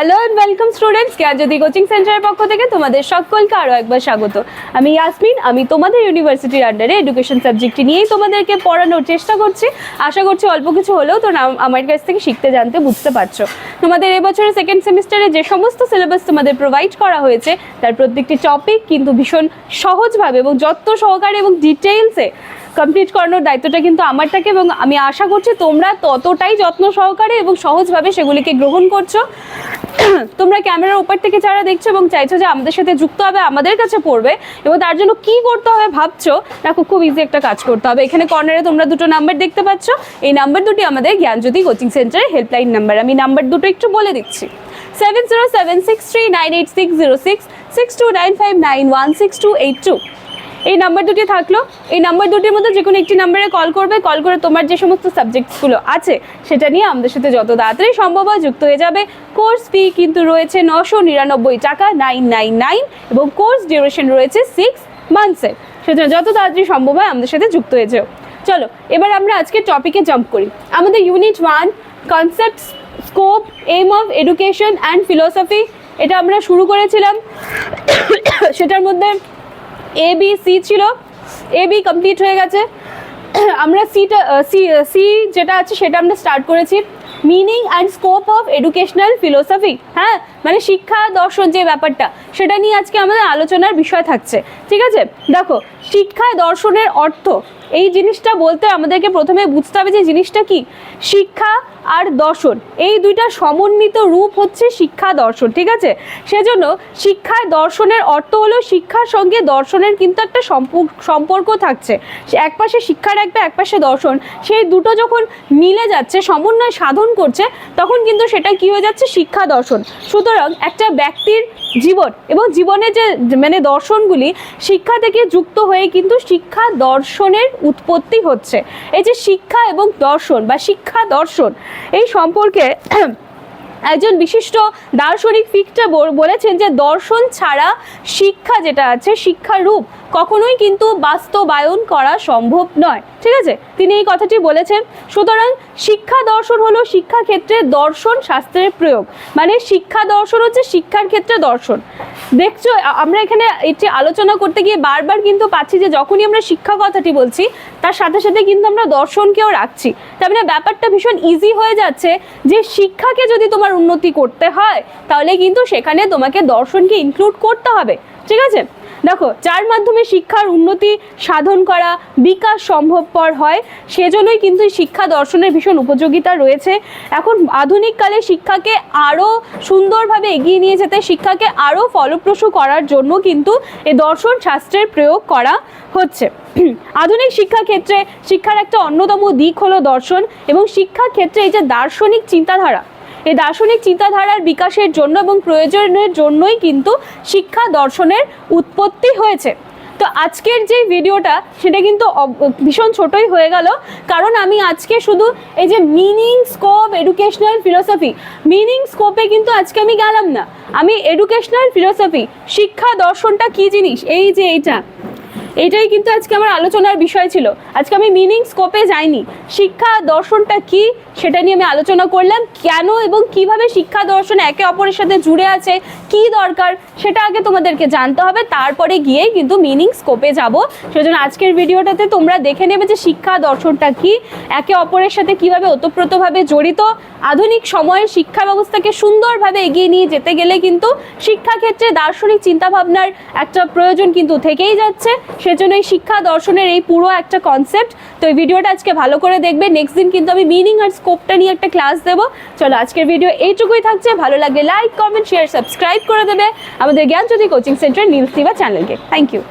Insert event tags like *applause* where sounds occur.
Hello and welcome students Gyanjyoti coaching সেন্টারের পক্ষ থেকে তোমাদের সকলকে আরও একবার স্বাগত। আমি ইয়াসমিন আমি তোমাদের ইউনিভার্সিটির আন্ডারে এডুকেশন সাবজেক্টটি নিয়েই তোমাদেরকে পড়ানোর চেষ্টা করছি। আশা করছি অল্প কিছু হলেও তো আমার কাছ থেকে শিখতে, জানতে, বুঝতে পারছ। তোমাদের এবছরের সেকেন্ড সেমিস্টারে যে সমস্ত সিলেবাস তোমাদের প্রোভাইড করা হয়েছে, তার প্রত্যেকটি টপিক কিন্তু ভীষণ সহজভাবে এবং যত্ন সহকারে এবং ডিটেইলসে কমপ্লিট করানোর দায়িত্বটা কিন্তু আমার থাকে এবং আমি আশা করছি তোমরা ততটাই যত্ন সহকারে এবং সহজভাবে সেগুলিকে গ্রহণ করছ। তোমরা ক্যামেরার উপর থেকে যারা দেখছ এবং চাইছো যে আমাদের সাথে যুক্ত হবে, আমাদের কাছে পড়বে এবং তার জন্য কি করতে হবে ভাবছ, দেখো খুব ইজি একটা কাজ করতে হবে। এখানে কর্নারে তোমরা দুটো নাম্বার দেখতে পাচ্ছ। এই নাম্বার দুটি আমাদের জ্ঞানজ্যোতি কোচিং সেন্টারের হেল্পলাইন নাম্বার আমি নাম্বার দুটো একটু বলে দিচ্ছি। Seven zero seven six three nine eight six zero six six two nine five nine one six two eight two এই নাম্বার দুটি থাকল। এই নাম্বার দুটির মধ্যে যে কোনো একটি নাম্বারে কল করবে কল করে তোমার যে সমস্ত সাবজেক্টসগুলো আছে, সেটা নিয়ে আমাদের সাথে যত তাড়াতাড়ি সম্ভব হয় যুক্ত হয়ে যাবে। কোর্স ফি কিন্তু রয়েছে নশো নিরানব্বই টাকা নাইন নাইন নাইন এবং কোর্স ডিউরেশন রয়েছে সিক্স মান্থসের সেজন্য যত তাড়াতাড়ি সম্ভব হয় আমাদের সাথে যুক্ত হয়ে যেও। চলো, এবার আমরা আজকে টপিকে জাম্প করি। আমাদের unit one concept scope aim of education and philosophy এটা আমরা শুরু করেছিলাম। *coughs* সেটার মধ্যে এ বি সি ছিল। এ বি কমপ্লিট হয়ে গেছে। আমরা সিটা সি সি যেটা আছে সেটা আমরা স্টার্ট করেছি। Meaning and scope of educational philosophy হ্যাঁ? মানে শিক্ষা দর্শন যে ব্যাপারটা, সেটা নিয়ে আজকে আমাদের আলোচনার বিষয় থাকছে। ঠিক আছে? দেখো শিক্ষা দর্শনের অর্থ। এই জিনিসটা বলতে আমাদেরকে প্রথমে বুঝতে হবে যে জিনিসটা কি? শিক্ষা আর দর্শন। এই দুইটা সমন্বিত রূপ হচ্ছে শিক্ষা দর্শন, ঠিক আছে? সেজন্য শিক্ষায় দর্শনের অর্থ হলো শিক্ষার সঙ্গে দর্শনের কিন্তু একটা সম্পর্ক থাকছে। এক পাশে শিক্ষা রাখবে, এক পাশে দর্শন। সেই দুটো যখন মিলে যাচ্ছে, সমন্বয় সাধন করছে, তখন কিন্তু সেটা কি হয়ে যাচ্ছে? শিক্ষা দর্শন। সুতরাং একটা ব্যক্তির জীবন এবং জীবনে যে মানে দর্শনগুলি শিক্ষা থেকে যুক্ত হয়ে কিন্তু শিক্ষা দর্শনের উৎপত্তি হচ্ছে। এই যে শিক্ষা এবং দর্শন বা শিক্ষা দর্শন, এই সম্পর্কে একজন বিশিষ্ট দার্শনিক ফিকটা বলেছেন যে দর্শন ছাড়া শিক্ষা যেটা আছে শিক্ষার রূপ কখনোই কিন্তু বাস্তবায়ন করা সম্ভব নয়। ঠিক আছে? তিনি এই কথাটি বলেছেন। সুতরাং শিক্ষা দর্শন হলো শিক্ষা ক্ষেত্রে দর্শন শাস্ত্রের প্রয়োগ। মানে শিক্ষা দর্শন হচ্ছে শিক্ষার ক্ষেত্রে দর্শন। দেখছ আমরা এখানে এটি আলোচনা করতে গিয়ে বারবার কিন্তু পাচ্ছি যে যখনই আমরা শিক্ষা কথাটি বলছি, তার সাথে সাথে কিন্তু আমরা দর্শনকেও রাখছি। তার মানে ব্যাপারটা ভীষণ ইজি হয়ে যাচ্ছে যে শিক্ষাকে যদি তোমার উন্নতি করতে হয়, তাহলে কিন্তু সেখানে তোমাকে দর্শনকে ইনক্লুড করতে হবে। ঠিক আছে? দেখো, যার মাধ্যমে শিক্ষার উন্নতি সাধন করা বিকাশ সম্ভবপর হয়, সেজন্যই কিন্তু শিক্ষা দর্শনের ভীষণ উপযোগিতা রয়েছে। এখন আধুনিককালে শিক্ষাকে আরও সুন্দরভাবে এগিয়ে নিয়ে যেতে, শিক্ষাকে আরও ফলপ্রসূ করার জন্য কিন্তু এই দর্শন শাস্ত্রের প্রয়োগ করা হচ্ছে। আধুনিক শিক্ষা ক্ষেত্রে শিক্ষার একটা অন্যতম দিক হলো দর্শন এবং শিক্ষা ক্ষেত্রে এই যে দার্শনিক চিন্তাধারা এই দার্শনিক চিন্তাধারার বিকাশের জন্য এবং প্রয়োজনের জন্যই কিন্তু শিক্ষা দর্শনের উৎপত্তি হয়েছে। তো আজকের যে ভিডিওটা, সেটা কিন্তু ভীষণ ছোটই হয়ে গেল। কারণ আমি আজকে শুধু এই যে meaning scope educational philosophy meaning স্কোপে কিন্তু আজকে আমি গেলাম না। আমি এডুকেশনাল ফিলোসফি শিক্ষা দর্শনটা কি জিনিস? এই যে এইটা। এটাই কিন্তু আজকে আমার আলোচনার বিষয় ছিল। আজকে আমি মিনিং স্কোপে যাইনি। শিক্ষা দর্শনটা কি সেটা নিয়ে আমি আলোচনা করলাম। কেন এবং কীভাবে শিক্ষা দর্শন একে অপরের সাথে জুড়ে আছে, কি দরকার সেটা আগে তোমাদেরকে জানতে হবে। তারপরে গিয়েই কিন্তু মিনিং স্কোপে যাব। সেজন্য আজকের ভিডিওটাতে তোমরা দেখে নেবে যে শিক্ষা দর্শনটা কি, একে অপরের সাথে কীভাবে ওতপ্রোতভাবে জড়িত। আধুনিক সময়ের শিক্ষা ব্যবস্থাকে সুন্দরভাবে এগিয়ে নিয়ে যেতে গেলে কিন্তু শিক্ষাক্ষেত্রে দার্শনিক চিন্তাভাবনার একটা প্রয়োজন কিন্তু থেকেই যাচ্ছে। সেজন্য এই শিক্ষা দর্শনের এই পুরো একটা কনসেপ্ট তো এই ভিডিওটা আজকে ভালো করে দেখবে। নেক্সট দিন কিন্তু আমি মিনিং আর স্কোপটা নিয়ে একটা ক্লাস দেবো। চলো, আজকের ভিডিও এইটুকুই থাকছে। ভালো লাগলে লাইক কমেন্ট শেয়ার সাবস্ক্রাইব করে দেবে। আমাদের Gyan Gyanjyoti coaching centre news TV চ্যানেলকে থ্যাংক ইউ